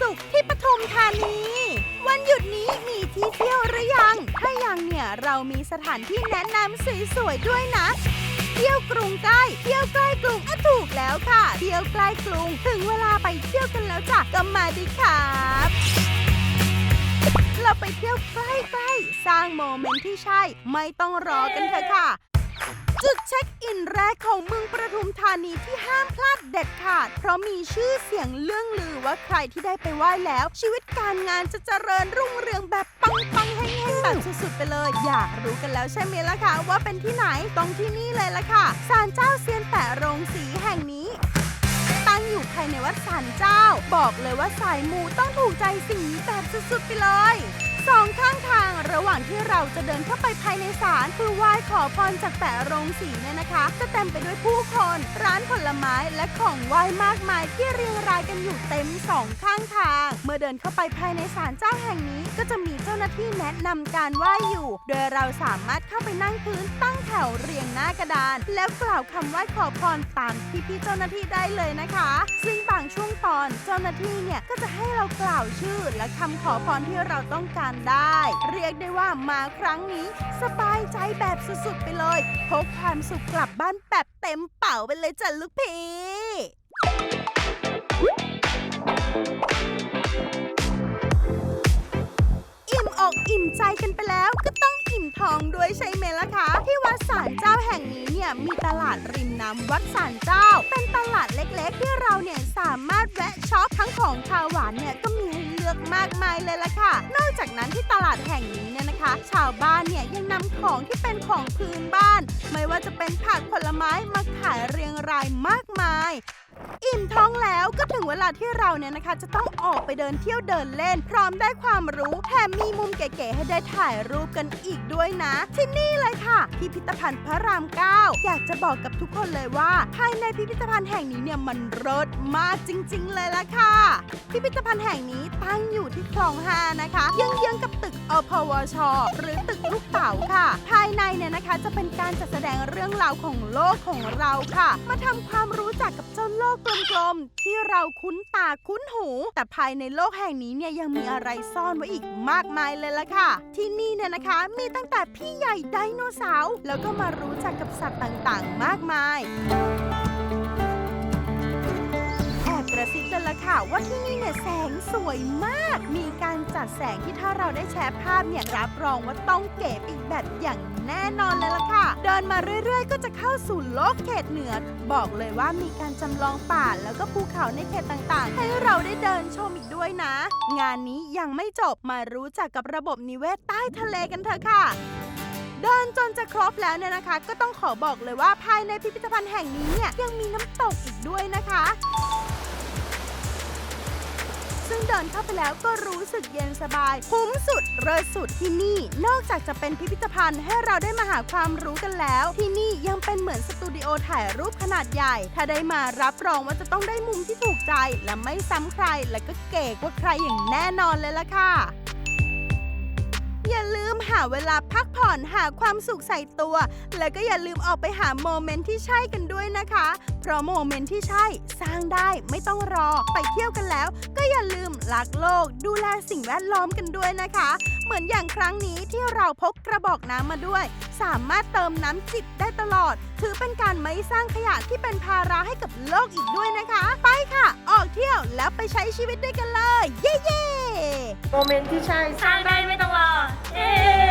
สุขที่ปทุมธานี วันหยุดนี้มีที่เที่ยวหรือยัง ถ้ายังเนี่ยเรามีสถานที่แนะนำสวยๆด้วยนะเที่ยวกรุงใกล้เที่ยวใกล้กรุงอะถูกแล้วค่ะ เที่ยวใกล้กรุง ถึงเวลาไปเที่ยวกันแล้วจ้ะก็มาดิครับเราไปเที่ยวใกล้ๆ สร้างโมเมนต์ที่ใช่ ไม่ต้องรอกันเถอะค่ะ จุดเช็คอินแรกของเมืองประทุมธานีที่ห้ามพลาดเด็ดขาด เพราะมีชื่อเสียงเรื่องลือว่าใครที่ได้ไปไหว้แล้ว ชีวิตการงานจะเจริญรุ่งเรืองแบบปังปังๆแห้งๆแบบสุดๆไปเลย อยากรู้กันแล้วใช่ไหมล่ะคะว่าเป็นที่ไหนต้องที่นี่เลยล่ะค่ะศาลเจ้าเซียนแปะโรงสีแห่งนี้ตั้งอยู่ภายในวัดศาลเจ้า บอกเลยว่าสายมูต้องถูกใจสิ่งนี้แบบสุดๆไปเลย สองข้างทางระหว่างที่เราจะเดินเข้าไปภายในศาลเพื่อไหว้ขอพรจากแต่โรงสีเนี่ยนะคะ จะเต็มไปด้วยผู้คน ร้านผลไม้และของไหว้มากมายที่เรียงรายกันอยู่เต็มสองข้างทาง เมื่อเดินเข้าไปภายในศาลเจ้าแห่งนี้ก็จะมี จ้าหน้าที่แนะนำการไหว้อยู่ โดยเราสามารถเข้าไปนั่งพื้นตั้งแถวเรียงหน้ากระดาน แล้วกล่าวคำไหว้ขอพรตามที่พี่เจ้าหน้าที่ได้เลยนะคะ ซึ่งบางช่วงตอนเจ้าหน้าที่เนี่ยก็จะให้เรากล่าวชื่อ และคำขอพรที่เราต้องการได้ เรียกได้ว่ามาครั้งนี้ สบายใจแบบสุดๆไปเลยพกความสุขกลับบ้านแบบเต็มเป่าไปเลยจ้ะลูกพี่ อิ่มอกอิ่มใจกันไปแล้ว ก็ต้องอิ่มท้องด้วยใช่ไหมล่ะคะ ที่วัดศาลเจ้าแห่งนี้เนี่ยมีตลาดริมน้ำวัดศาลเจ้า เป็นตลาดเล็กๆ ที่เราเนี่ยสามารถแวะช็อปทั้งของคาวหวานเนี่ยก็มีให้เลือกมากมายเลยล่ะค่ะ นอกจากนั้นที่ตลาดแห่งนี้เนี่ยนะคะ ชาวบ้านเนี่ยยังนำของที่เป็นของพื้นบ้าน ไม่ว่าจะเป็นผักผลไม้มาขายเรียงรายมากมาย อิ่มท้องแล้วก เวลาที่เราเนี่ยนะคะ จะต้องออกไปเดินเที่ยวเดินเล่น พร้อมได้ความรู้แถมมีมุมเก๋ๆให้ได้ถ่ายรูปกันอีกด้วยนะ ที่นี่เลยค่ะ พิพิธภัณฑ์พระราม 9 อยากจะบอกกับทุกคนเลยว่า ภายในพิพิธภัณฑ์แห่งนี้เนี่ยมันรสมากจริง ๆ เลยละค่ะ พิพิธภัณฑ์แห่งนี้ตั้งอยู่ที่คลองห้านะคะเยื้องๆกับตึกอพวช หรือตึกลูกเต๋าค่ะ ภายในเนี่ยนะคะจะเป็นการจัดแสดงเรื่องราวของโลกของเราค่ะ มาทำความรู้จักกับเจ้าโลกกลมๆที่เราคุ้นตาคุ้นหู แต่ภายในโลกแห่งนี้เนี่ยยังมีอะไรซ่อนไว้อีกมากมายเลยล่ะค่ะ ที่นี่เนี่ยนะคะมีตั้งแต่พี่ใหญ่ไดโนเสาร์แล้วก็มารู้จักกับสัตว์ต่างๆ มากมาย ระซิบกันละค่ะว่าที่นี่เนี่ยแสงสวยมาก มีการจัดแสงที่ถ้าเราได้แชร์ภาพเนี่ยรับรองว่าต้องเก๋อีกแบบอย่างแน่นอนเลยล่ะค่ะ เดินมาเรื่อยๆ ก็จะเข้าสู่โลกเขตเหนือ บอกเลยว่ามีการจำลองป่าแล้วก็ภูเขาในเขตต่างๆ ให้เราได้เดินชมอีกด้วยนะ งานนี้ยังไม่จบมารู้จักกับระบบนิเวศใต้ทะเลกันเถอะค่ะเดินจนจะครบแล้วเนี่ยนะคะ ก็ต้องขอบอกเลยว่าภายในพิพิธภัณฑ์แห่งนี้เนี่ยยังมีน้ำตกอีกด้วยนะคะ ซึ่งเดินเข้าไปแล้วก็รู้สึกเย็นสบายคุ้มสุดเลิศสุดที่นี่ นอกจากจะเป็นพิพิธภัณฑ์ให้เราได้มาหาความรู้กันแล้ว ที่นี่ยังเป็นเหมือนสตูดิโอถ่ายรูปขนาดใหญ่ ถ้าได้มารับรองว่าจะต้องได้มุมที่ถูกใจ และไม่ซ้ำใครและก็เก๋กว่าใครอย่างแน่นอนเลยล่ะค่ะอย่าลืม หาเวลาพักผ่อนหาความสุขใส่ตัว แล้วก็อย่าลืมออกไปหาโมเมนต์ที่ใช่กันด้วยนะคะ เพราะโมเมนต์ที่ใช่สร้างได้ไม่ต้องรอไปเที่ยวกันแล้ว ก็อย่าลืมรักโลก ดูแลสิ่งแวดล้อมกันด้วยนะคะ เหมือนอย่างครั้งนี้ที่เราพกกระบอกน้ำมาด้วย สามารถเติมน้ำจิบได้ตลอด ถือเป็นการไม่สร้างขยะที่เป็นภาระให้กับโลกอีกด้วยนะคะ ไปค่ะ ออกเที่ยวแล้วไปใช้ชีวิตด้วยกันเลย เย้ๆโมเมนต์ที่ใช่สร้างได้ไม่ต้องรอ Hey!